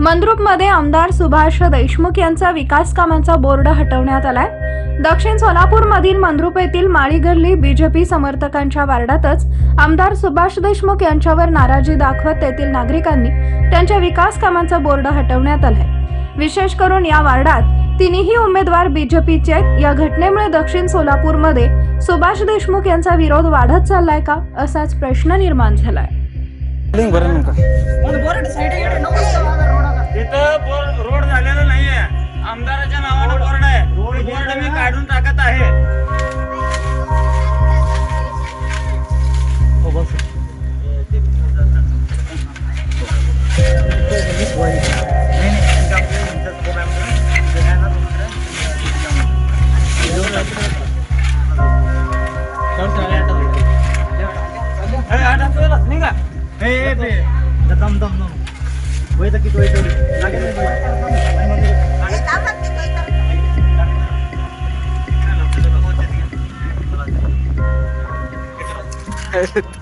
मंद्रुपमध्ये आमदार सुभाष देशमुख यांचा विकास कामांचा बोर्ड हटवण्यात आलाय. दक्षिण सोलापूरमधील मंद्रुप येथील माळी गल्ली बीजेपी समर्थकांच्या वार्डातच आमदार सुभाष देशमुख यांच्यावर नाराजी दाखवत तेथील नागरिकांनी त्यांच्या विकास कामांचा बोर्ड हटवण्यात आलाय. विशेष करून या वार्डात तिन्ही उमेदवार बीजेपीचे आहेत. या घटनेमुळे दक्षिण सोलापूरमध्ये सुभाष देशमुख यांचा विरोध वाढत चाललाय का? असाच प्रश्न निर्माण झालाय. रोड झालेला नाहीये. आमदाराच्या नावानं बोर्ड आहे. बोर्ड मी काढून टाकत आहे. हे, निघा. हे. दम दम दम. वय तरी लागेल. head.